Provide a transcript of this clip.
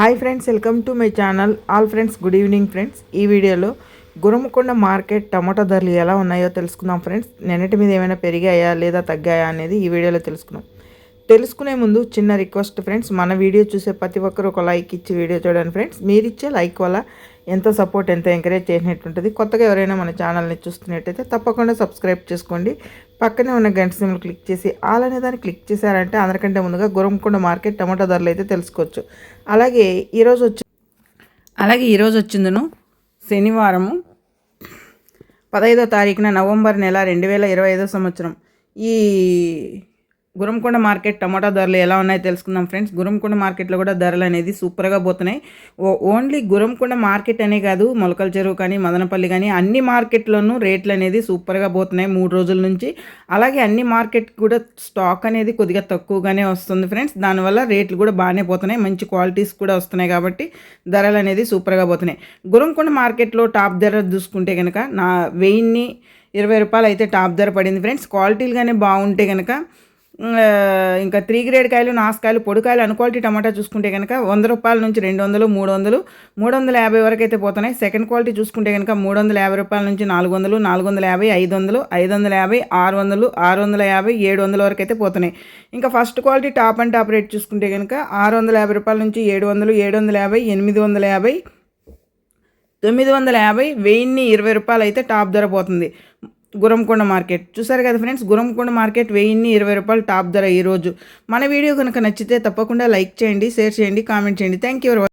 Hi friends welcome to my channel all friends good evening friends ఈ వీడియోలో గురమకొండ market టమాటా ధరలు ఎలా ఉన్నాయో తెలుసుకుందాం ఫ్రెండ్స్ నిన్నటి మీద ఏమైనా పెరిగాయా లేదా తగ్గాయా అనేది ఈ వీడియోలో తెలుసుకుందాం. తెలుసుకునే ముందు చిన్న రిక్వెస్ట్ ఫ్రెండ్స్ మన వీడియో చూసే ప్రతి ఒక్కరు ఒక లైక్ ఇచ్చి వీడియో చూడండి ఫ్రెండ్స్ మీరు ఇచ్చే లైక్ వల్ల ఎంతో సపోర్ట్ ఎంతో ఎంకరేజ్ చేసినట్టుంటుంది. కొత్తగా ఎవరైనా మన ఛానల్ని చూస్తున్నట్టయితే తప్పకుండా సబ్స్క్రైబ్ చేసుకోండి. పక్కనే ఉన్న గంట సిమ్లు క్లిక్ చేసి ఆల్ అనే దాన్ని క్లిక్ చేశారంటే అందరికంటే ముందుగా గురంకొండ మార్కెట్ టమాటా ధరలు అయితే తెలుసుకోవచ్చు. అలాగే ఈరోజు వచ్చి అలాగే ఈరోజు వచ్చిందను శనివారము పదహైదో తారీఖున నవంబర్ నెల రెండు వేల ఇరవై ఐదో సంవత్సరం. ఈ గురంకొండ మార్కెట్ టమాటా ధరలు ఎలా ఉన్నాయో తెలుసుకుందాం ఫ్రెండ్స్. గురంకొండ మార్కెట్లో కూడా ధరలు అనేది సూపర్గా పోతున్నాయి. ఓ ఓన్లీ గురంకొండ మార్కెట్ అనే కాదు మొలకల చెరువు కానీ మదనపల్లి కానీ అన్ని మార్కెట్లోనూ రేట్లు అనేది సూపర్గా పోతున్నాయి మూడు రోజుల నుంచి. అలాగే అన్ని మార్కెట్ కూడా స్టాక్ అనేది కొద్దిగా తక్కువగానే వస్తుంది ఫ్రెండ్స్. దానివల్ల రేట్లు కూడా బాగానే పోతున్నాయి మంచి క్వాలిటీస్ కూడా వస్తున్నాయి కాబట్టి ధరలు అనేది సూపర్గా పోతున్నాయి. గురంకొండ మార్కెట్లో టాప్ ధర చూసుకుంటే కనుక నా వెయ్యిన్ని ఇరవై రూపాయలు అయితే టాప్ ధర పడింది ఫ్రెండ్స్. క్వాలిటీలు కానీ బాగుంటే కనుక ఇంకా త్రీ గ్రేడ్ కాయలు నాసుకాయలు పొడికాయలు అన్క్వాలిటీ టమాటా చూసుకుంటే కనుక వంద రూపాయల నుంచి రెండు వందలు మూడు వందలు మూడు వందల యాభై వరకు అయితే పోతున్నాయి. సెకండ్ క్వాలిటీ చూసుకుంటే కనుక మూడు వందల యాభై రూపాయల నుంచి నాలుగు వందలు నాలుగు వందల యాభై ఐదు వందలు ఐదు వందల యాభై ఆరు వందలు ఆరు వందల యాభై ఏడు వందల వరకు అయితే పోతున్నాయి. ఇంకా first quality top and top rate చూసుకుంటే కనుక ఆరు వందల యాభై రూపాయల నుంచి ఏడు వందలు ఏడు వందల యాభై ఎనిమిది వందల యాభై తొమ్మిది వందల యాభై వెయ్యిన్ని ఇరవై రూపాయలు అయితే టాప్ ధర పోతుంది. గురంకొండ మార్కెట్. చూసారు కదా ఫ్రెండ్స్ గురంకొండ మార్కెట్ వెయ్యిన్ని ఇరవై రూపాయలు టాప్ ధర ఈరోజు. మన వీడియో కనుక నచ్చితే తప్పకుండా లైక్ చేయండి షేర్ చేయండి కామెంట్ చేయండి. Thank you